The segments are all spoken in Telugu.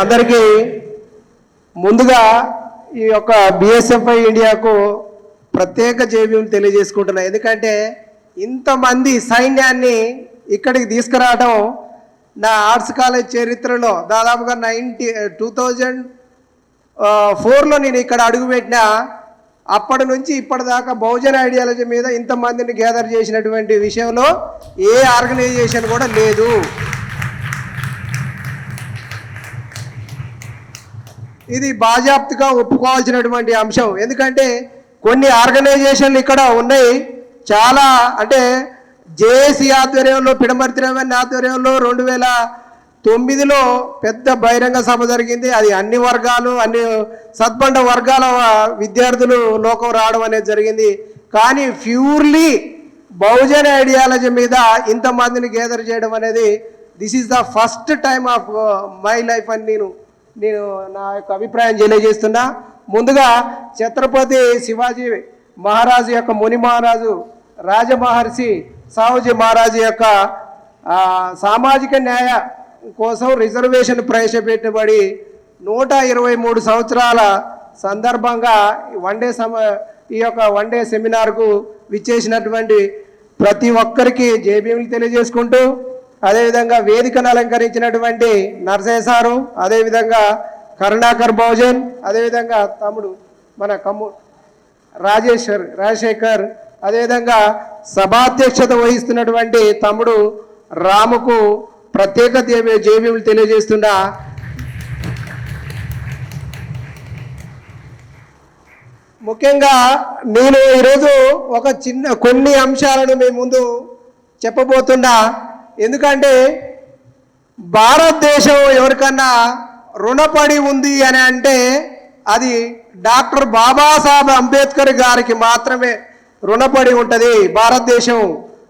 అందరికీ ముందుగా ఈ యొక్క బిఎస్ఎఫ్ఐ ఇండియాకు ప్రత్యేక జైవ్యం తెలియజేసుకుంటున్నాను ఎందుకంటే ఇంతమంది సైన్యాన్ని ఇక్కడికి తీసుకురావడం నా ఆర్ట్స్ కాలేజ్ చరిత్రలో దాదాపుగా నైన్టీ టూ థౌజండ్ ఫోర్లో నేను ఇక్కడ అడుగుపెట్టిన అప్పటి నుంచి ఇప్పటిదాకా బహుజన ఐడియాలజీ మీద ఇంతమందిని గ్యాదర్ చేసినటువంటి విషయంలో ఏ ఆర్గనైజేషన్ కూడా లేదు. ఇది బాజాప్తిగా ఒప్పుకోవాల్సినటువంటి అంశం. ఎందుకంటే కొన్ని ఆర్గనైజేషన్లు ఇక్కడ ఉన్నాయి. చాలా అంటే జేఏసీ ఆధ్వర్యంలో పిడమర్తి ఆధ్వర్యంలో రెండు వేల తొమ్మిదిలో పెద్ద బహిరంగ సభ జరిగింది. అది అన్ని వర్గాలు అన్ని సద్బండ వర్గాల విద్యార్థులు లోకం రావడం అనేది జరిగింది. కానీ ప్యూర్లీ బహుజన ఐడియాలజీ మీద ఇంతమందిని గేదర్ చేయడం అనేది this is the first time of my life అని నేను నేను నా యొక్క అభిప్రాయం తెలియజేస్తున్నా. ముందుగా ఛత్రపతి శివాజీ మహారాజు యొక్క ముని మహారాజు రాజమహర్షి సాహుజీ మహారాజు యొక్క సామాజిక న్యాయ కోసం రిజర్వేషన్ ప్రవేశపెట్టబడి నూట ఇరవై మూడు సంవత్సరాల సందర్భంగా ఈ వన్ డే సమ ఈ యొక్క వన్ డే సెమినార్కు విచ్చేసినటువంటి ప్రతి ఒక్కరికి జేబీఎంలు తెలియజేసుకుంటూ అదేవిధంగా వేదికను అలంకరించినటువంటి నర్సయ్య సారు అదేవిధంగా కరుణాకర్ భోజన్ అదేవిధంగా తమ్ముడు మన కమ్ము రాజేశ్వర్ రాజశేఖర్ అదేవిధంగా సభాధ్యక్షత వహిస్తున్నటువంటి తమ్ముడు రాముకు ప్రత్యేక జేబీలు తెలియజేస్తున్న ముఖ్యంగా నేను ఈరోజు ఒక చిన్న కొన్ని అంశాలను మీ ముందు చెప్పబోతున్నా. ఎందుకంటే భారతదేశం ఎవరికన్నా రుణపడి ఉంది అని అంటే అది డాక్టర్ బాబాసాహెబ్ అంబేద్కర్ గారికి మాత్రమే రుణపడి ఉంటుంది భారతదేశం.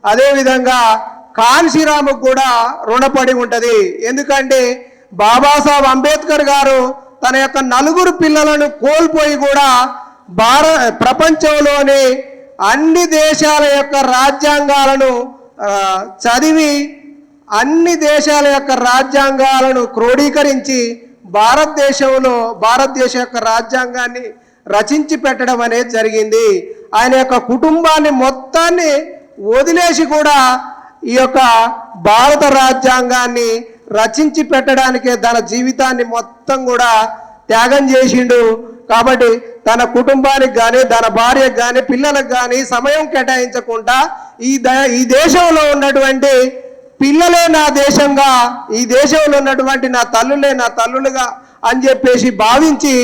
అదేవిధంగా కాన్సీరాముకు కూడా రుణపడి ఉంటుంది. ఎందుకంటే బాబాసాహెబ్ అంబేద్కర్ గారు తన యొక్క నలుగురు పిల్లలను కోల్పోయి కూడా భార ప్రపంచంలోని అన్ని దేశాల యొక్క రాజ్యాంగాలను చదివి అన్ని దేశాల యొక్క రాజ్యాంగాలను క్రోడీకరించి భారతదేశంలో భారతదేశం యొక్క రాజ్యాంగాన్ని రచించి పెట్టడం అనేది జరిగింది. ఆయన యొక్క కుటుంబాన్ని మొత్తాన్ని వదిలేసి కూడా ఈ యొక్క భారత రాజ్యాంగాన్ని రచించి పెట్టడానికే తన జీవితాన్ని మొత్తం కూడా త్యాగం చేసిండు. కాబట్టి తన కుటుంబానికి కానీ తన భార్యకు కానీ పిల్లలకు కానీ సమయం కేటాయించకుండా ఈ ద ఈ దేశంలో ఉన్నటువంటి పిల్లలే నా దేశంగా ఈ దేశంలో ఉన్నటువంటి నా తల్లులే నా తల్లులుగా అని చెప్పేసి భావించి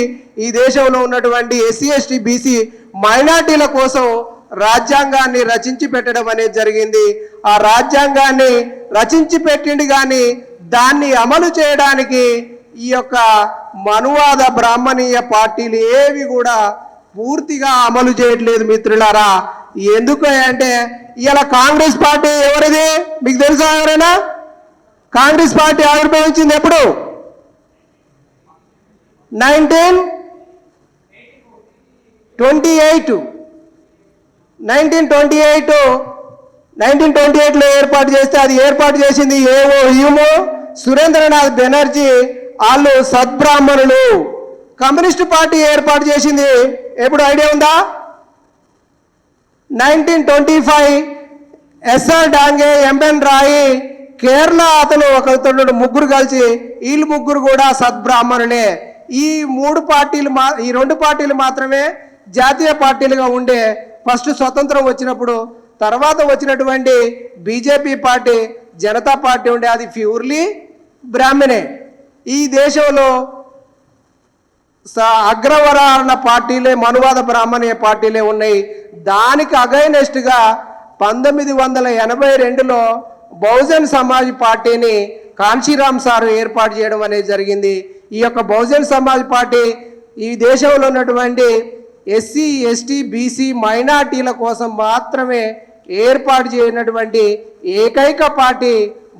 ఈ దేశంలో ఉన్నటువంటి ఎస్సీ ఎస్టీ బీసీ మైనార్టీల కోసం రాజ్యాంగాన్ని రచించి పెట్టడం అనేది జరిగింది. ఆ రాజ్యాంగాన్ని రచించి పెట్టింది కానీ దాన్ని అమలు చేయడానికి ఈ యొక్క మనువాద బ్రాహ్మణీయ పార్టీలు ఏవి కూడా పూర్తిగా అమలు చేయట్లేదు మిత్రులారా. ఎందుకు అంటే ఇలా కాంగ్రెస్ పార్టీ ఎవరిది? మీకు తెలుసా ఎవరైనా? కాంగ్రెస్ పార్టీ ఆవిర్భవించింది ఎప్పుడు? Nineteen twenty eight. Nineteen twenty eight. Nineteen twenty ఎయిట్లో ఏర్పాటు చేస్తే అది ఏర్పాటు చేసింది ఏవో హ్యూమో సురేంద్రనాథ్ బెనర్జీ వాళ్ళు సద్బ్రాహ్మణులు. కమ్యూనిస్ట్ పార్టీ ఏర్పాటు చేసింది. ఎప్పుడు ఐడియా ఉందా? Nineteen twenty five S R Dange M N Roy Kerala అతను ఒకరితో ముగ్గురు కలిసి వీళ్ళు ముగ్గురు కూడా సద్బ్రాహ్మణులే. ఈ మూడు పార్టీలు మా ఈ రెండు పార్టీలు మాత్రమే జాతీయ పార్టీలుగా ఉండే ఫస్ట్ స్వతంత్రం వచ్చినప్పుడు తర్వాత వచ్చినటువంటి బీజేపీ పార్టీ జనతా పార్టీ ఉండే అది ప్యూర్లీ బ్రాహ్మణే. ఈ దేశంలో స- అగ్రవరాన పార్టీలే మనువాద బ్రాహ్మణీయ పార్టీలే ఉన్నాయి. దానికి అగైనెస్ట్గా పంతొమ్మిది వందల ఎనభై రెండులో బహుజన్ సమాజ్ పార్టీని కాంశీరామ్ సార్ ఏర్పాటు చేయడం అనేది జరిగింది. ఈ యొక్క బహుజన్ సమాజ్ పార్టీ ఈ దేశంలో ఉన్నటువంటి ఎస్సీ ఎస్టీ బీసీ మైనార్టీల కోసం మాత్రమే ఏర్పాటు చేయనటువంటి ఏకైక పార్టీ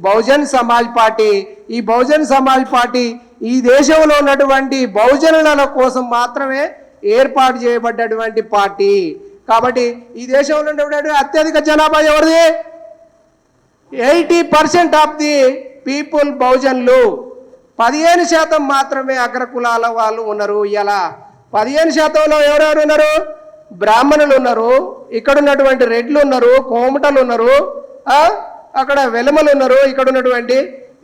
బహుజన్ సమాజ్ పార్టీ. ఈ బహుజన్ సమాజ్ పార్టీ ఈ దేశంలో ఉన్నటువంటి బహుజనుల కోసం మాత్రమే ఏర్పాటు చేయబడ్డటువంటి పార్టీ. కాబట్టి ఈ దేశంలో ఉన్నటువంటి అత్యధిక జనాభా ఎవరిది? Eighty percent of the people బహుజన్లు. పదిహేను శాతం మాత్రమే అగ్రకులాల వాళ్ళు ఉన్నారు. ఇలా పదిహేను శాతంలో ఎవరెవరు ఉన్నారు? బ్రాహ్మణులు ఉన్నారు. ఇక్కడ ఉన్నటువంటి రెడ్లు ఉన్నారు. కోమటలు ఉన్నారు. అక్కడ వెలమలు ఉన్నారు ఇక్కడ ఉన్నటువంటి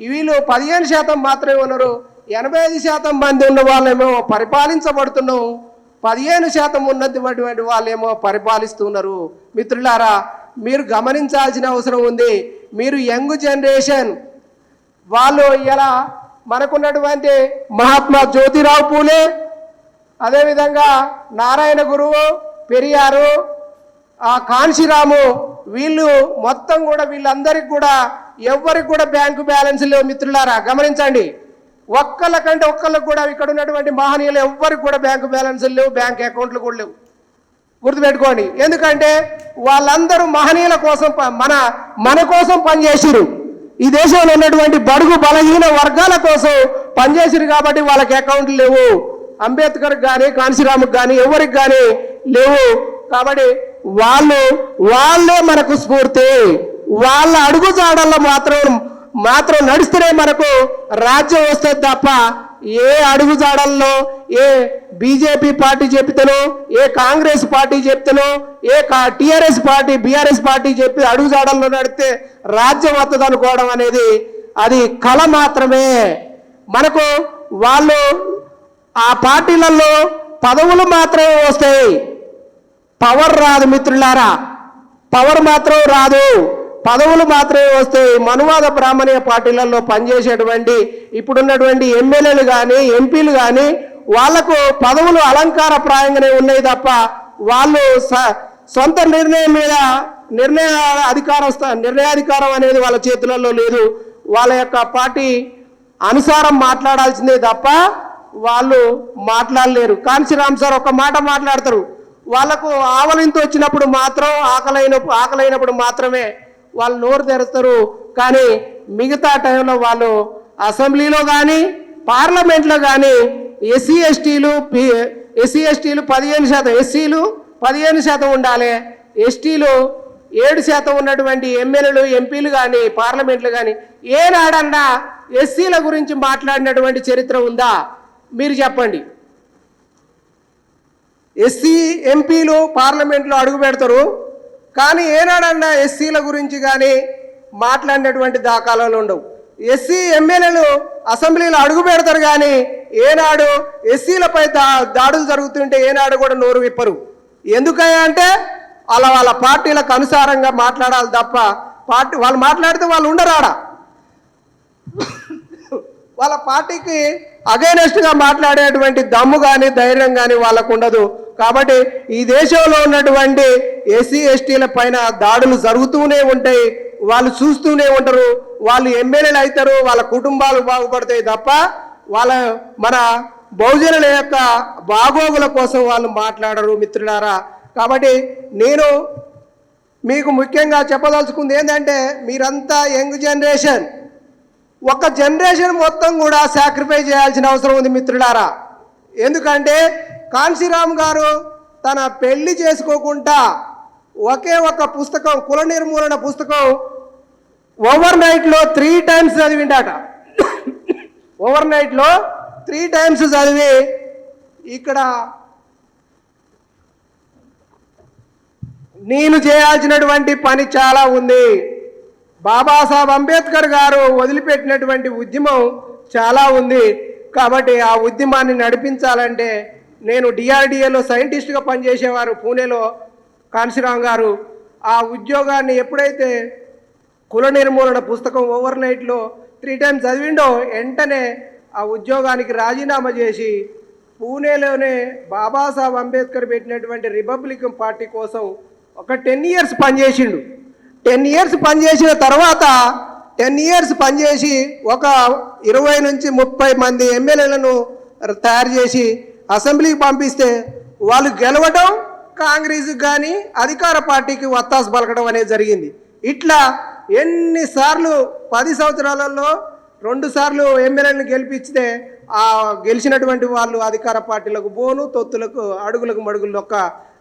వీళ్ళు పదిహేను శాతం మాత్రమే ఉన్నారు ఎనభై ఐదు శాతం మంది ఉన్న వాళ్ళేమో పరిపాలించబడుతున్నాం పదిహేను శాతం ఉన్నటువంటి వాళ్ళేమో పరిపాలిస్తున్నారు. మిత్రులారా మీరు గమనించాల్సిన అవసరం ఉంది మీరు యంగ్ జనరేషన్ వాళ్ళు ఇలా మనకున్నటువంటి మహాత్మా జ్యోతిరావు పూలే అదేవిధంగా నారాయణ గురువు పెరియారు ఆ కాంశీరాము వీళ్ళు మొత్తం కూడా వీళ్ళందరికీ కూడా ఎవ్వరికి కూడా బ్యాంకు బ్యాలెన్స్ లేవు మిత్రులారా గమనించండి. ఒక్కళ్ళకంటే ఒక్కళ్ళకి కూడా ఇక్కడ ఉన్నటువంటి మహనీయులు ఎవ్వరికి కూడా బ్యాంకు బ్యాలెన్స్ లేవు బ్యాంక్ అకౌంట్లు కూడా లేవు. గుర్తుపెట్టుకోండి. ఎందుకంటే వాళ్ళందరూ మహనీయుల కోసం ప- మన మన కోసం పనిచేసిరు ఈ దేశంలో ఉన్నటువంటి బడుగు బలహీన వర్గాల కోసం పనిచేసిరు కాబట్టి వాళ్ళకి అకౌంట్లు లేవు. అంబేద్కర్ కానీ కాంశీరాముకి కానీ ఎవరికి కానీ లేవు. కాబట్టి వాళ్ళు వాళ్ళే మనకు స్ఫూర్తి. వాళ్ళ అడుగుజాడల్లో మాత్రం మాత్రం నడిస్తేనే మనకు రాజ్యం వస్తుంది తప్ప ఏ అడుగుజాడల్లో ఏ బీజేపీ పార్టీ చెప్తేనో ఏ కాంగ్రెస్ పార్టీ చెప్తేనో ఏ టిఆర్ఎస్ పార్టీ బీఆర్ఎస్ పార్టీ చెప్పి అడుగుజాడల్లో నడితే రాజ్యం వస్తుంది అనుకోవడం అనేది అది కళ మాత్రమే. మనకు వాళ్ళు ఆ పార్టీలలో పదవులు మాత్రమే వస్తాయి. పవర్ రాదు మిత్రులారా. పవర్ మాత్రం రాదు. పదవులు మాత్రమే వస్తాయి. మనువాద బ్రాహ్మణీయ పార్టీలలో పనిచేసేటువంటి ఇప్పుడున్నటువంటి ఎమ్మెల్యేలు కానీ ఎంపీలు కానీ వాళ్ళకు పదవులు అలంకారప్రాయంగానే ఉన్నాయి తప్ప వాళ్ళు స- సొంత నిర్ణయం మీద నిర్ణయ అధికారం నిర్ణయాధికారం అనేది వాళ్ళ చేతులలో లేదు. వాళ్ళ యొక్క పార్టీ అనుసారం మాట్లాడాల్సిందే తప్ప వాళ్ళు మాట్లాడలేరు. కాంశీరామ్ సార్ ఒక మాట మాట్లాడతారు. వాళ్ళకు ఆవలింత వచ్చినప్పుడు మాత్రం ఆకలైన ఆకలైనప్పుడు మాత్రమే వాళ్ళు నోరు తెరుస్తారు. కానీ మిగతా టైంలో వాళ్ళు అసెంబ్లీలో కానీ పార్లమెంట్లో కానీ ఎస్సీ ఎస్టీలు ఎస్సీ ఎస్టీలు పదిహేను శాతం ఎస్సీలు పదిహేను శాతం ఉండాలి. ఎస్టీలు ఏడు శాతం ఉన్నటువంటి ఎమ్మెల్యేలు ఎంపీలు కానీ పార్లమెంట్లు కానీ ఏనాడన్నా ఎస్సీల గురించి మాట్లాడినటువంటి చరిత్ర ఉందా? మీరు చెప్పండి. ఎస్సీ ఎంపీలు పార్లమెంట్లో అడుగు పెడతారు. కానీ ఏనాడన్నా ఎస్సీల గురించి కానీ మాట్లాడినటువంటి దాఖలాలు ఉండవు. ఎస్సీ ఎమ్మెల్యేలు అసెంబ్లీలో అడుగు పెడతారు కానీ ఏనాడు ఎస్సీలపై దా దాడులు జరుగుతుంటే ఏనాడు కూడా నోరు విప్పరు. ఎందుకయ్యా అంటే అలా వాళ్ళ పార్టీలకు అనుసారంగా మాట్లాడాలి తప్ప పార్టీ వాళ్ళు మాట్లాడితే వాళ్ళు ఉండరాడా? వాళ్ళ పార్టీకి అగైనెస్ట్గా మాట్లాడేటువంటి దమ్ము కానీ ధైర్యం కానీ వాళ్ళకు ఉండదు. కాబట్టి ఈ దేశంలో ఉన్నటువంటి ఎస్సీ ఎస్టీల పైన దాడులు జరుగుతూనే ఉంటాయి. వాళ్ళు చూస్తూనే ఉంటారు. వాళ్ళు ఎమ్మెల్యేలు అవుతారు వాళ్ళ కుటుంబాలు బాగుపడతాయి తప్ప వాళ్ళ మన బహుజనుల యొక్క బాగోగుల కోసం వాళ్ళు మాట్లాడరు మిత్రులారా. కాబట్టి నేను మీకు ముఖ్యంగా చెప్పదలుచుకుంది ఏంటంటే మీరంతా యంగ్ జనరేషన్. ఒక జనరేషన్ మొత్తం కూడా సాక్రిఫై చేయాల్సిన అవసరం ఉంది మిత్రులారా. ఎందుకంటే కాన్సీరామ్ గారు తన పెళ్ళి చేసుకోకుండా ఒకే ఒక పుస్తకం కుల నిర్మూలన పుస్తకం ఓవర్ నైట్లో త్రీ టైమ్స్ చదివిండట. ఓవర్ నైట్లో త్రీ టైమ్స్ చదివి ఇక్కడ నేను చేయాల్సినటువంటి పని చాలా ఉంది. బాబాసాహెబ్ అంబేద్కర్ గారు వదిలిపెట్టినటువంటి ఉద్యమం చాలా ఉంది. కాబట్టి ఆ ఉద్యమాన్ని నడిపించాలంటే నేను డిఆర్డిఏలో సైంటిస్ట్గా పనిచేసేవారు పూణేలో కాన్సీరామ్ గారు. ఆ ఉద్యోగాన్ని ఎప్పుడైతే కుల నిర్మూలన పుస్తకం ఓవర్ నైట్లో త్రీ టైమ్స్ చదివిండో వెంటనే ఆ ఉద్యోగానికి రాజీనామా చేసి పూణేలోనే బాబాసాహెబ్ అంబేద్కర్ పెట్టినటువంటి రిపబ్లికన్ పార్టీ కోసం ఒక టెన్ ఇయర్స్ పనిచేసిండు. టెన్ ఇయర్స్ పనిచేసిన తర్వాత టెన్ ఇయర్స్ పనిచేసి ఒక ఇరవై నుంచి ముప్పై మంది ఎమ్మెల్యేలను తయారు చేసి అసెంబ్లీకి పంపిస్తే వాళ్ళు గెలవడం కాంగ్రెస్ కానీ అధికార పార్టీకి వత్తాసు పలకడం అనేది జరిగింది. ఇట్లా ఎన్నిసార్లు పది సంవత్సరాలలో రెండు సార్లు ఎమ్మెల్యేలను గెలిపిస్తే ఆ గెలిచినటువంటి వాళ్ళు అధికార పార్టీలకు బోను తొత్తులకు అడుగులకు మడుగులు లొక్క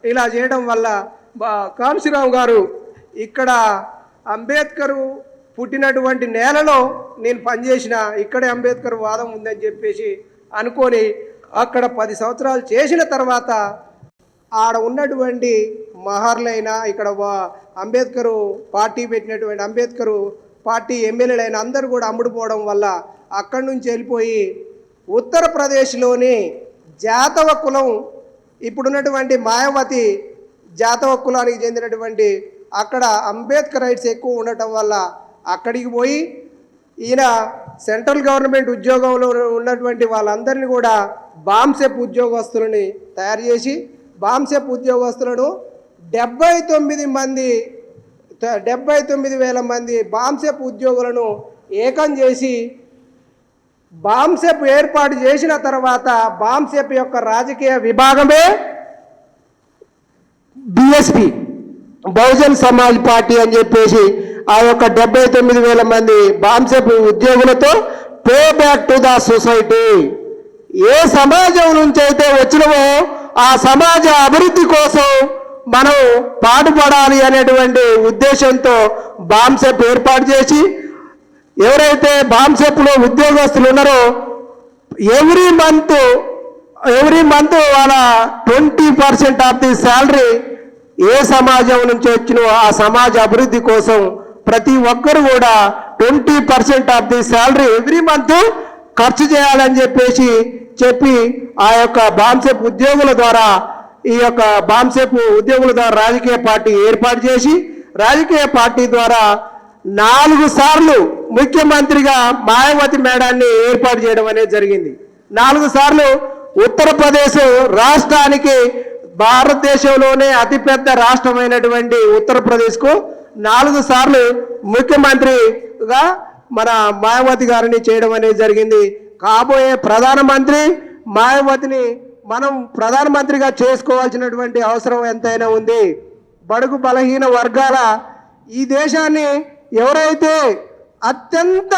ఇలా చేయడం వల్ల బా- గారు ఇక్కడ అంబేద్కరు పుట్టినటువంటి నేలలో నేను పనిచేసిన ఇక్కడే అంబేద్కర్ వాదం ఉందని చెప్పేసి అనుకొని అక్కడ పది సంవత్సరాలు చేసిన తర్వాత ఆడ ఉన్నటువంటి మహర్లైన ఇక్కడ వా- అంబేద్కరు పార్టీ పెట్టినటువంటి అంబేద్కరు పార్టీ ఎమ్మెల్యేలైన అందరూ కూడా అమ్ముడుపోవడం వల్ల అక్కడి నుంచి వెళ్ళిపోయి ఉత్తరప్రదేశ్లోని జాతవ కులం ఇప్పుడున్నటువంటి మాయావతి జాతవ కులానికి చెందినటువంటి అక్కడ అంబేద్కర్ రైట్స్ ఎక్కువ ఉండటం వల్ల అక్కడికి పోయి ఈయన సెంట్రల్ గవర్నమెంట్ ఉద్యోగంలో ఉన్నటువంటి వాళ్ళందరినీ కూడా బాంసెప్ ఉద్యోగస్తులని తయారు చేసి బాంసెప్ ఉద్యోగస్తులను డెబ్బై తొమ్మిది మంది డెబ్బై తొమ్మిది వేల మంది బాంసెప్ ఉద్యోగులను ఏకం చేసి బాంసెప్ ఏర్పాటు చేసిన తర్వాత బాంసెప్ యొక్క రాజకీయ విభాగమే బిఎస్పి బహుజన్ సమాజ్ పార్టీ అని చెప్పేసి ఆ యొక్క డెబ్బై తొమ్మిది వేల మంది బాంసెప్ ఉద్యోగులతో pay back to the society. ఏ సమాజం నుంచి అయితే వచ్చినవో ఆ సమాజ అభివృద్ధి కోసం మనం పాటుపడాలి అనేటువంటి ఉద్దేశంతో బాంసెప్ ఏర్పాటు చేసి ఎవరైతే బాంసెప్లో ఉద్యోగస్తులు ఉన్నారో ఎవ్రీ మంత్ ఎవ్రీ మంత్ వాళ్ళ twenty percent of the salary ఏ సమాజం నుంచి వచ్చినో ఆ సమాజ అభివృద్ధి కోసం ప్రతి ఒక్కరు కూడా twenty percent of the salary every month ఖర్చు చేయాలని చెప్పేసి చెప్పి ఆ యొక్క బాంసెప్ ఉద్యోగుల ద్వారా ఈ యొక్క బాంసెప్ ఉద్యోగుల ద్వారా రాజకీయ పార్టీ ఏర్పాటు చేసి రాజకీయ పార్టీ ద్వారా నాలుగు సార్లు ముఖ్యమంత్రిగా మాయావతి మేడాన్ని ఏర్పాటు చేయడం అనేది జరిగింది. నాలుగు సార్లు ఉత్తరప్రదేశ్ రాష్ట్రానికి భారతదేశంలోనే అతిపెద్ద రాష్ట్రమైనటువంటి ఉత్తరప్రదేశ్కు నాలుగు సార్లు ముఖ్యమంత్రిగా మన మాయావతి గారిని చేయడం అనేది జరిగింది. కాబోయే ప్రధానమంత్రి మాయావతిని మనం ప్రధానమంత్రిగా చేసుకోవాల్సినటువంటి అవసరం ఎంతైనా ఉంది. బడుగు బలహీన వర్గాల ఈ దేశాన్ని ఎవరైతే అత్యంత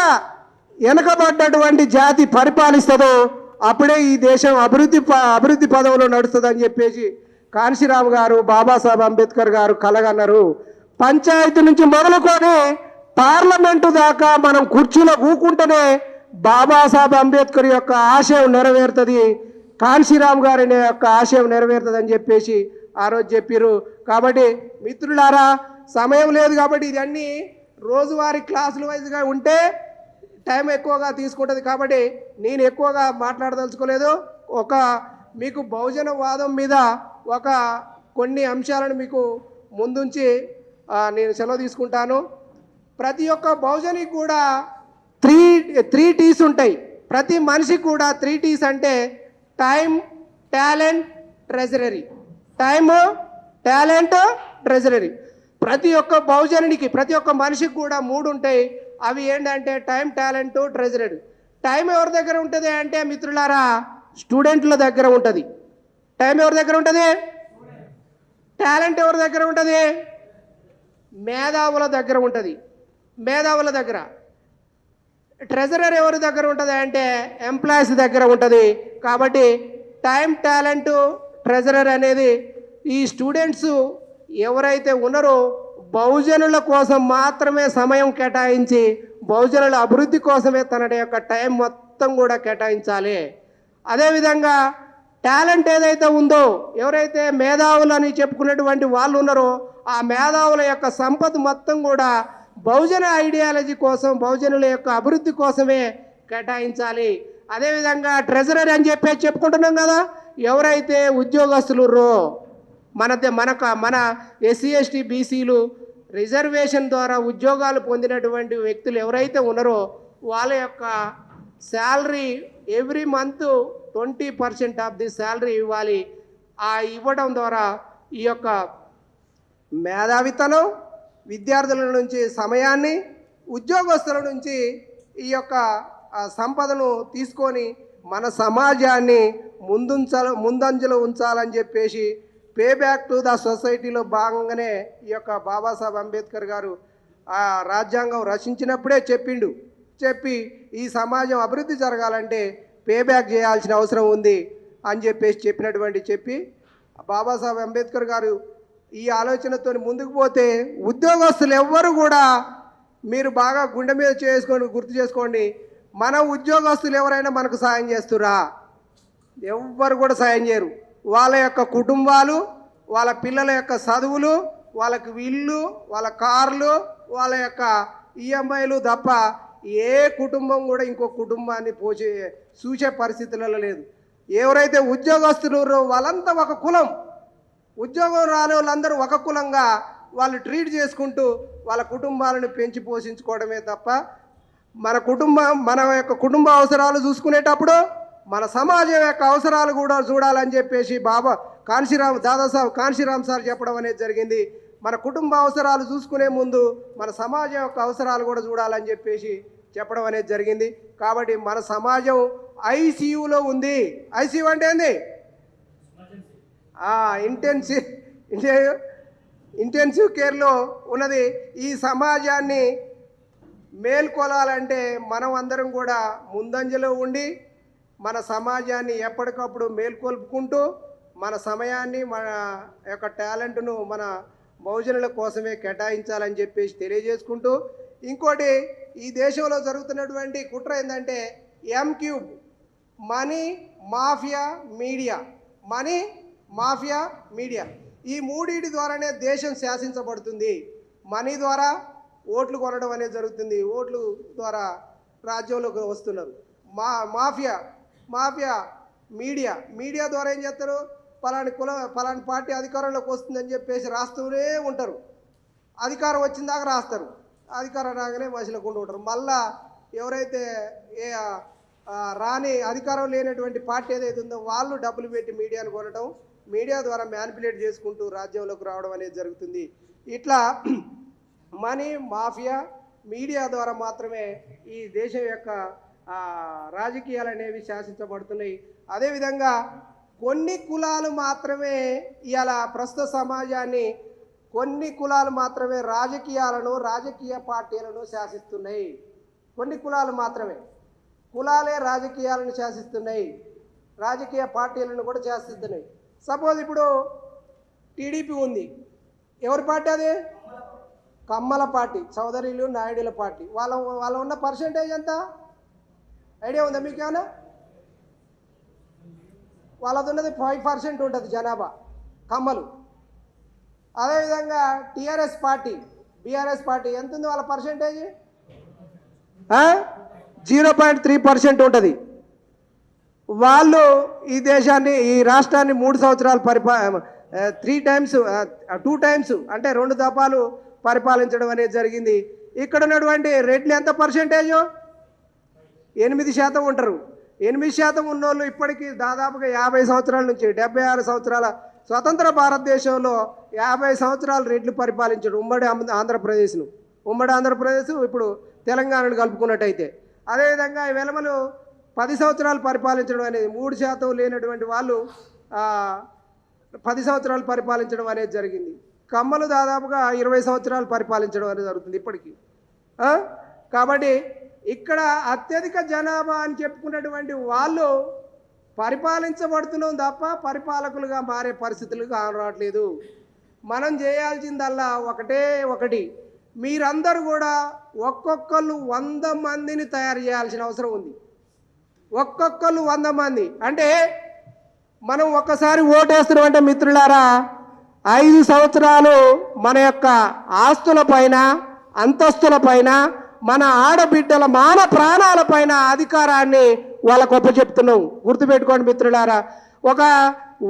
వెనకబడ్డటువంటి జాతి పరిపాలిస్తుందో అప్పుడే ఈ దేశం అభివృద్ధి ప- అభివృద్ధి పదవిలో నడుస్తుందని చెప్పేసి కాంశీరామ్ గారు బాబాసాహెబ్ అంబేద్కర్ గారు కలగన్నారు. పంచాయతీ నుంచి మొదలుకొని పార్లమెంటు దాకా మనం కుర్చీలో కూకుంటేనే బాబాసాహెబ్ అంబేద్కర్ యొక్క ఆశయం నెరవేరుతుంది కాన్సీరామ్ గారి యొక్క ఆశయం నెరవేరుతుంది అని చెప్పేసి ఆ రోజు చెప్పారు కాబట్టి మిత్రులారా సమయం లేదు కాబట్టి ఇదన్నీ రోజువారీ క్లాసుల వైజ్గా ఉంటే టైం ఎక్కువగా తీసుకుంటుంది కాబట్టి నేను ఎక్కువగా మాట్లాడదలుచుకోలేదు. ఒక మీకు బహుజన వాదం మీద ఒక కొన్ని అంశాలను మీకు ముందుంచి నేను సెలవు తీసుకుంటాను. ప్రతి ఒక్క బహుజనికి కూడా త్రీ త్రీ టీస్ ఉంటాయి. ప్రతి మనిషికి కూడా త్రీ టీస్ అంటే time talent treasury time talent treasury ప్రతి ఒక్క బహుజనునికి ప్రతి ఒక్క మనిషికి కూడా మూడు ఉంటాయి. అవి ఏంటంటే టైం టాలెంట్ ట్రెజరీ. టైం ఎవరి దగ్గర ఉంటుంది అంటే మిత్రులారా స్టూడెంట్ల దగ్గర ఉంటుంది. టైం ఎవరి దగ్గర ఉంటుంది? టాలెంట్ ఎవరి దగ్గర ఉంటుంది? మేధావుల దగ్గర ఉంటుంది. మేధావుల దగ్గర. ట్రెజరర్ ఎవరి దగ్గర ఉంటుంది అంటే ఎంప్లాయీస్ దగ్గర ఉంటుంది. కాబట్టి టైం టాలెంట్ ట్రెజరర్ అనేది ఈ స్టూడెంట్స్ ఎవరైతే ఉన్నారో బహుజనుల కోసం మాత్రమే సమయం కేటాయించి బహుజనుల అభివృద్ధి కోసమే తన యొక్క టైం మొత్తం కూడా కేటాయించాలి. అదేవిధంగా టాలెంట్ ఏదైతే ఉందో ఎవరైతే మేధావులని చెప్పుకున్నటువంటి వాళ్ళు ఉన్నారో ఆ మేధావుల యొక్క సంపద మొత్తం కూడా బహుజన ఐడియాలజీ కోసం బహుజనుల యొక్క అభివృద్ధి కోసమే కేటాయించాలి. అదేవిధంగా ట్రెజరర్ అని చెప్పి చెప్పుకుంటున్నాం కదా ఎవరైతే ఉద్యోగస్తులురో మన మనక మన ఎస్సీ ఎస్టీ బీసీలు రిజర్వేషన్ ద్వారా ఉద్యోగాలు పొందినటువంటి వ్యక్తులు ఎవరైతే ఉన్నారో వాళ్ళ యొక్క salary every month twenty percent of the salary ఇవ్వాలి. ఆ ఇవ్వడం ద్వారా ఈ యొక్క మేధావితనం విద్యార్థుల నుంచి సమయాన్ని ఉద్యోగస్తుల నుంచి ఈ యొక్క సంపదను తీసుకొని మన సమాజాన్ని ముందుంచాల ముందంజలో ఉంచాలని చెప్పేసి పే బ్యాక్ టు ద సొసైటీలో భాగంగానే ఈ యొక్క బాబాసాహెబ్ అంబేద్కర్ గారు ఆ రాజ్యాంగం రచించినప్పుడే చెప్పిండు. చెప్పి ఈ సమాజం అభివృద్ధి జరగాలంటే పే బ్యాక్ చేయాల్సిన అవసరం ఉంది అని చెప్పేసి చెప్పినటువంటి చెప్పి బాబాసాహెబ్ అంబేద్కర్ గారు ఈ ఆలోచనతో ముందుకు పోతే ఉద్యోగస్తులు ఎవ్వరు కూడా మీరు బాగా గుండె మీద చేసుకొని గుర్తు చేసుకోండి మన ఉద్యోగస్తులు ఎవరైనా మనకు సాయం చేస్తురా ఎవ్వరు కూడా సాయం చేయరు. వాళ్ళ యొక్క కుటుంబాలు వాళ్ళ పిల్లల యొక్క చదువులు వాళ్ళకి ఇల్లు వాళ్ళ కార్లు వాళ్ళ యొక్క ఈఎంఐలు తప్ప ఏ కుటుంబం కూడా ఇంకో కుటుంబాన్ని పోచే చూసే పరిస్థితులలో లేదు. ఎవరైతే ఉద్యోగస్తులు వాళ్ళంతా ఒక కులం. ఉద్యోగం రాని వాళ్ళందరూ ఒక కులంగా వాళ్ళు ట్రీట్ చేసుకుంటూ వాళ్ళ కుటుంబాలను పెంచి పోషించుకోవడమే తప్ప మన కుటుంబం మన యొక్క కుటుంబ అవసరాలు చూసుకునేటప్పుడు మన సమాజం యొక్క అవసరాలు కూడా చూడాలని చెప్పేసి బాబా కాన్శీరామ్ దాదాసాహెబ్ కాన్శీరామ్ సార్ చెప్పడం అనేది జరిగింది. మన కుటుంబ అవసరాలు చూసుకునే ముందు మన సమాజం యొక్క అవసరాలు కూడా చూడాలని చెప్పేసి చెప్పడం అనేది జరిగింది. కాబట్టి మన సమాజం ఐసీయూలో ఉంది. ఐసీయూ అంటే ఏంది? ఇంటెన్సివ్ ఇంటెన్సివ్ కేర్లో ఉన్నది. ఈ సమాజాన్ని మేల్కొలాలంటే మనం అందరం కూడా ముందంజలో ఉండి మన సమాజాన్ని ఎప్పటికప్పుడు మేల్కొల్పుకుంటూ మన సమయాన్ని మన యొక్క టాలెంట్ను మన బహుజనుల కోసమే కేటాయించాలని చెప్పేసి తెలియజేసుకుంటూ ఇంకోటి ఈ దేశంలో జరుగుతున్నటువంటి కుట్ర ఏంటంటే M cube money mafia media money mafia media ఈ మూడింటి ద్వారానే దేశం శాసించబడుతుంది. మనీ ద్వారా ఓట్లు కొనడం అనేది జరుగుతుంది. ఓట్లు ద్వారా రాజ్యంలోకి వస్తున్నారు. మా మాఫియా మాఫియా మీడియా మీడియా ద్వారా ఏం చేస్తారు? పలాని కుల పలాని పార్టీ అధికారంలోకి వస్తుందని చెప్పేసి రాస్తూనే ఉంటారు. అధికారం వచ్చిన దాకా రాస్తారు. అధికారం రాగానే మనుషులకు ఉంటారు మళ్ళా ఎవరైతే ఏ రాని అధికారం లేనటువంటి పార్టీ ఏదైతే ఉందో వాళ్ళు డబ్బులు పెట్టి మీడియాను కొనడం మీడియా ద్వారా మ్యానిపులేట్ చేసుకుంటూ రాజ్యంలోకి రావడం అనేది జరుగుతుంది. ఇట్లా మనీ మాఫియా మీడియా ద్వారా మాత్రమే ఈ దేశం యొక్క రాజకీయాలు అనేవి శాసించబడుతున్నాయి. అదేవిధంగా కొన్ని కులాలు మాత్రమే ఇవాళ ప్రస్తుత సమాజాన్ని కొన్ని కులాలు మాత్రమే రాజకీయాలను రాజకీయ పార్టీలను శాసిస్తున్నాయి. కొన్ని కులాలు మాత్రమే. కులాలే రాజకీయాలను శాసిస్తున్నాయి. రాజకీయ పార్టీలను కూడా శాసిస్తున్నాయి. సపోజ్ ఇప్పుడు టీడీపీ ఉంది. ఎవరి పార్టీ అది? కమ్మల పార్టీ చౌదరిలు నాయుడుల పార్టీ. వాళ్ళ వాళ్ళ ఉన్న పర్సంటేజ్ ఎంత? ఐడియా ఉందా మీకు ఏమైనా వాళ్ళది ఉన్నది ఫైవ్ పర్సెంట్ ఉంటుంది జనాభా. కమ్మలు. అదేవిధంగా టీఆర్ఎస్ పార్టీ బీఆర్ఎస్ పార్టీ ఎంత ఉంది వాళ్ళ percentage? Zero point three percent ఉంటుంది. వాళ్ళు ఈ దేశాన్ని ఈ రాష్ట్రాన్ని మూడు సంవత్సరాలు పరిపా త్రీ టైమ్స్ టూ టైమ్స్ అంటే రెండు దఫాలు పరిపాలించడం అనేది జరిగింది. ఇక్కడ ఉన్నటువంటి రెడ్లు ఎంత పర్సెంటేజు? ఎనిమిది శాతం ఉంటారు. ఎనిమిది శాతం ఉన్నోళ్ళు ఇప్పటికీ దాదాపుగా యాభై సంవత్సరాల నుంచి డెబ్బై ఆరు సంవత్సరాల స్వతంత్ర భారతదేశంలో యాభై సంవత్సరాలు రెడ్లు పరిపాలించాడు ఉమ్మడి ఆంధ్రప్రదేశ్ను. ఉమ్మడి ఆంధ్రప్రదేశ్ ఇప్పుడు తెలంగాణను కలుపుకున్నట్టయితే. అదేవిధంగా ఈ వెలమలు పది సంవత్సరాలు పరిపాలించడం అనేది మూడు శాతం లేనటువంటి వాళ్ళు పది సంవత్సరాలు పరిపాలించడం అనేది జరిగింది. కమ్మలు దాదాపుగా ఇరవై సంవత్సరాలు పరిపాలించడం అనేది జరుగుతుంది ఇప్పటికీ. కాబట్టి ఇక్కడ అత్యధిక జనాభా అని చెప్పుకున్నటువంటి వాళ్ళు పరిపాలించబడుతున్నాం తప్ప పరిపాలకులుగా మారే పరిస్థితులు రావట్లేదు. మనం చేయాల్సిందల్లా ఒకటే ఒకటి. మీరందరూ కూడా ఒక్కొక్కళ్ళు వంద మందిని తయారు చేయాల్సిన అవసరం ఉంది. ఒక్కొక్కళ్ళు వంద మంది. అంటే మనం ఒక్కసారి ఓటేస్తున్నామంటే మిత్రులారా ఐదు సంవత్సరాలు మన యొక్క ఆస్తుల పైన అంతస్తుల పైన మన ఆడబిడ్డల మాన ప్రాణాల పైన అధికారాన్ని వాళ్ళకు అప్పచెప్తున్నాం. గుర్తుపెట్టుకోండి మిత్రులారా ఒక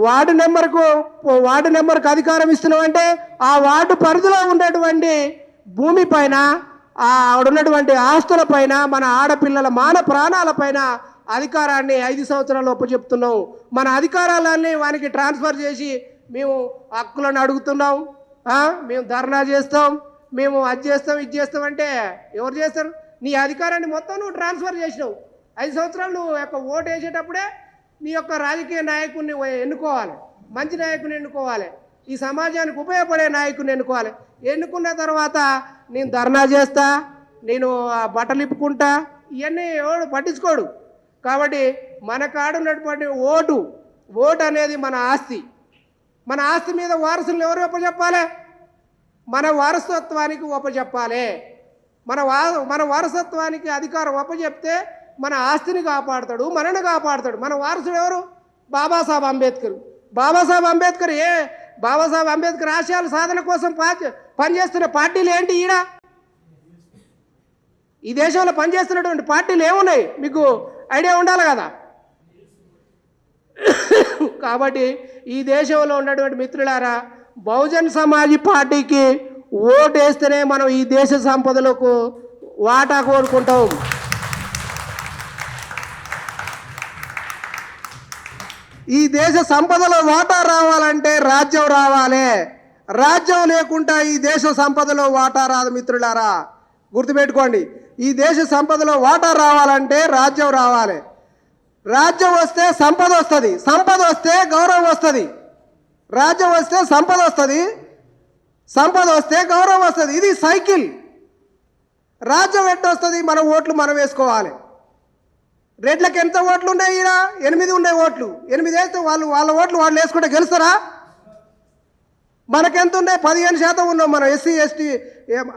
వార్డు నెంబర్కు వార్డు నెంబర్కు అధికారం ఇస్తున్నామంటే ఆ వార్డు పరిధిలో ఉన్నటువంటి భూమి పైన ఆవిడ ఉన్నటువంటి ఆస్తుల పైన మన ఆడపిల్లల మాన ప్రాణాల పైన అధికారాన్ని ఐదు సంవత్సరాలు ఒప్పచెప్తున్నాం మన అధికారాలన్నీ వానికి ట్రాన్స్ఫర్ చేసి మేము హక్కులను అడుగుతున్నాం. మేము ధర్నా చేస్తాం. మేము అది చేస్తాం ఇది చేస్తాం అంటే ఎవరు చేస్తారు? నీ అధికారాన్ని మొత్తం నువ్వు ట్రాన్స్ఫర్ చేసినావు. ఐదు సంవత్సరాలు నువ్వు యొక్క ఓటు వేసేటప్పుడే నీ యొక్క రాజకీయ నాయకుడిని ఎన్నుకోవాలి. మంచి నాయకుని ఎన్నుకోవాలి. ఈ సమాజానికి ఉపయోగపడే నాయకుని ఎన్నుకోవాలి. ఎన్నుకున్న తర్వాత నేను ధర్నా చేస్తా నేను ఆ బట్టలు ఇప్పుకుంటా ఇవన్నీ ఎవడు పట్టించుకోడు. కాబట్టి మన కాడున్నటువంటి ఓటు ఓటు అనేది మన ఆస్తి. మన ఆస్తి మీద వారసులు ఎవరు చెప్పాలి? మన వారసత్వానికి ఒప్పచెప్పాలి. మన వా మన వారసత్వానికి అధికారం అప్పచెప్తే మన ఆస్తిని కాపాడతాడు మనని కాపాడతాడు. మన వారసుడు ఎవరు? బాబాసాహెబ్ అంబేద్కర్. బాబాసాహెబ్ అంబేద్కర్ ఏ? బాబాసాహెబ్ అంబేద్కర్ ఆశయాల సాధన కోసం పా- పనిచేస్తున్న పార్టీలు ఏంటి ఈడ? ఈ దేశంలో పనిచేస్తున్నటువంటి పార్టీలు ఏమున్నాయి? మీకు ఐడియా ఉండాలి కదా? కాబట్టి ఈ దేశంలో ఉన్నటువంటి మిత్రులారా బహుజన్ సమాజ్ పార్టీకి ఓటు వేస్తేనే మనం ఈ దేశ సంపదలకు వాటా కోరుకుంటాం. ఈ దేశ సంపదలో వాటా రావాలంటే రాజ్యం రావాలి. రాజ్యం లేకుండా ఈ దేశ సంపదలో వాటా రాదు మిత్రులారా. గుర్తుపెట్టుకోండి ఈ దేశ సంపదలో వాటా రావాలంటే రాజ్యం రావాలి. రాజ్యం వస్తే సంపద వస్తుంది సంపద వస్తే గౌరవం వస్తుంది. రాజ్యం వస్తే సంపద వస్తుంది సంపద వస్తే గౌరవం వస్తుంది. ఇది సైకిల్. రాజ్యం ఎట్ట వస్తుంది? మన ఓట్లు మనం వేసుకోవాలి. రెడ్లకు ఎంత ఓట్లు ఉన్నాయి ఈడ? ఎనిమిది ఉన్నాయి ఓట్లు. ఎనిమిది వేస్తే వాళ్ళు వాళ్ళ ఓట్లు వాళ్ళు వేసుకుంటే గెలుస్తారా? మనకెంత ఉన్నాయి పదిహేను శాతం ఉన్నాం మనం ఎస్సీ ఎస్టీ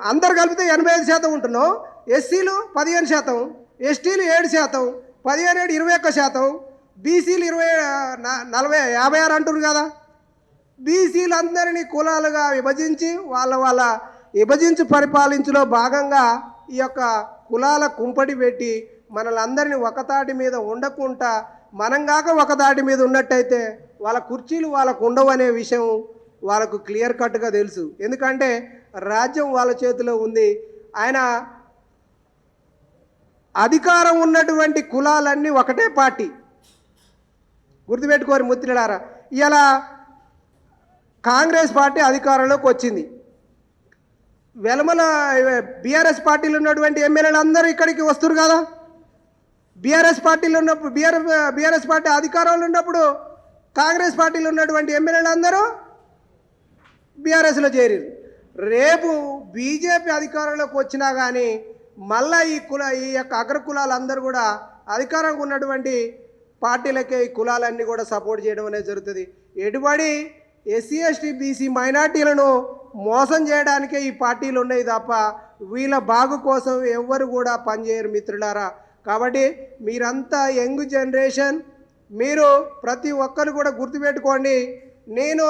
అందరు కలిపితే ఎనభై ఐదు శాతం ఉంటున్నాం. ఎస్సీలు పదిహేను శాతం ఎస్టీలు ఏడు శాతం పదిహేను ఏడు ఇరవై ఒక్క శాతం బీసీలు ఇరవై నలభై యాభై ఆరు అంటున్నారు కదా. బీసీలందరినీ కులాలుగా విభజించి వాళ్ళ వాళ్ళ విభజించి పరిపాలించులో భాగంగా ఈ యొక్క కులాల కుంపటి పెట్టి మనలందరినీ ఒకతాటి మీద ఉండకుండా మనం కాక ఒకతాటి మీద ఉన్నట్టయితే వాళ్ళ కుర్చీలు వాళ్ళకు ఉండవు అనే విషయం వాళ్ళకు క్లియర్ కట్గా తెలుసు. ఎందుకంటే రాజ్యం వాళ్ళ చేతిలో ఉంది. ఆయన అధికారం ఉన్నటువంటి కులాలన్నీ ఒకటే పార్టీ. గుర్తుపెట్టుకోరు ముత్తిలారా ఇలా కాంగ్రెస్ పార్టీ అధికారంలోకి వచ్చింది. వెలమల బీఆర్ఎస్ పార్టీలో ఉన్నటువంటి ఎమ్మెల్యేలు అందరూ ఇక్కడికి వస్తారు కదా? బీఆర్ఎస్ పార్టీలో ఉన్నప్పుడు బీఆర్ బీఆర్ఎస్ పార్టీ అధికారంలో ఉన్నప్పుడు కాంగ్రెస్ పార్టీలో ఉన్నటువంటి ఎమ్మెల్యేలు అందరూ బీఆర్ఎస్లో చేరారు. రేపు బీజేపీ అధికారంలోకి వచ్చినా కానీ మళ్ళా ఈ కుల ఈ యొక్క అగ్ర కులాలందరూ కూడా అధికారంగా ఉన్నటువంటి పార్టీలకే ఈ కులాలన్నీ కూడా సపోర్ట్ చేయడం అనేది జరుగుతుంది. ఎటుబడి ఎస్సీ ఎస్టీ బీసీ మైనార్టీలను మోసం చేయడానికే ఈ పార్టీలు ఉన్నాయి తప్ప వీళ్ళ బాగు కోసం ఎవ్వరు కూడా పనిచేయరు మిత్రులారా. కాబట్టి మీరంతా యంగ్ జనరేషన్ మీరు ప్రతి ఒక్కరు కూడా గుర్తుపెట్టుకోండి నేను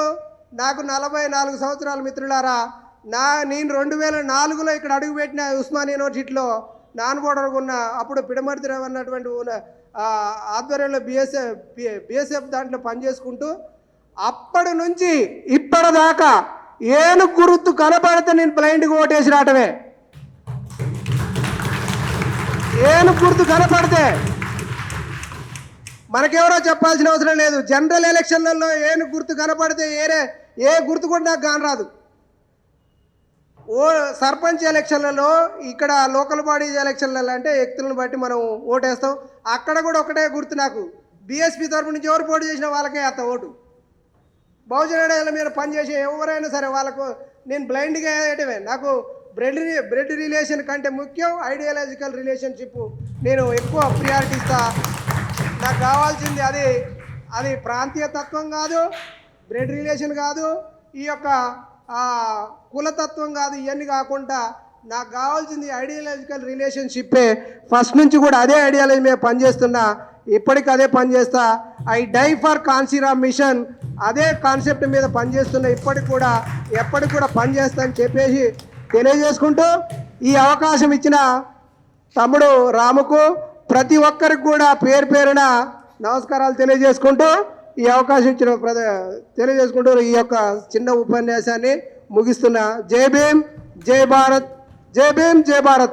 నాకు నలభై నాలుగు సంవత్సరాల మిత్రులారా నా నేను రెండు వేల నాలుగులో ఇక్కడ అడుగుపెట్టిన ఉస్మాన్ యూనివర్సిటీలో నాన్ బోర్డర్ ఉన్న అప్పుడు పిడమర్తిరావు అన్నటువంటి ఆధ్వర్యంలో బిఎస్ఎఫ్ బిఎస్ఎఫ్ దాంట్లో పనిచేసుకుంటూ అప్పటి నుంచి ఇప్పటిదాకా ఏను గుర్తు కనపడితే నేను బ్లైండ్గా ఓటేసి రావటమే ఏను గుర్తు కనపడితే మనకెవరో చెప్పాల్సిన అవసరం లేదు. జనరల్ ఎలక్షన్లలో ఏను గుర్తు కనపడితే ఏరే ఏ గుర్తు కూడా నాకు కానరాదు ఓ సర్పంచ్ ఎలక్షన్లలో ఇక్కడ లోకల్ బాడీ ఎలక్షన్లలో అంటే వ్యక్తులను బట్టి మనం ఓటేస్తాం. అక్కడ కూడా ఒకటే గుర్తు నాకు. బీఎస్పీ తరపు నుంచి ఎవరు పోటీ చేసిన వాళ్ళకే అత్త ఓటు. బహుజన మీద పనిచేసే ఎవరైనా సరే వాళ్ళకు నేను బ్లైండ్గా వేయటమే నాకు బ్రెడ్ రి- బ్రెడ్ రిలేషన్ కంటే ముఖ్యం ఐడియాలజికల్ రిలేషన్షిప్ నేను ఎక్కువ ప్రియారిటీ ఇస్తా. నాకు కావాల్సింది అది అది ప్రాంతీయ తత్వం కాదు బ్రెడ్ రిలేషన్ కాదు ఈ యొక్క కులతత్వం కాదు ఇవన్నీ కాకుండా నాకు కావాల్సింది ఐడియాలజికల్ రిలేషన్షిప్పే ఫస్ట్ నుంచి కూడా అదే ఐడియాలజీ మీద పనిచేస్తున్నా ఇప్పటికి అదే పనిచేస్తా I die for Kanshiram mission. అదే కాన్సెప్ట్ మీద పనిచేస్తున్న ఇప్పటికి కూడా ఎప్పటికి కూడా పనిచేస్తా అని చెప్పేసి తెలియజేసుకుంటూ ఈ అవకాశం ఇచ్చిన తమ్ముడు రాముకు ప్రతి ఒక్కరికి కూడా పేరు పేరున నమస్కారాలు తెలియజేసుకుంటూ ఈ అవకాశం ఇచ్చిన ప్ర తెలియజేసుకుంటూ ఈ యొక్క చిన్న ఉపన్యాసాన్ని ముగిస్తున్నా. జై భీమ్ జై భారత్ జై భీమ్ జై భారత్.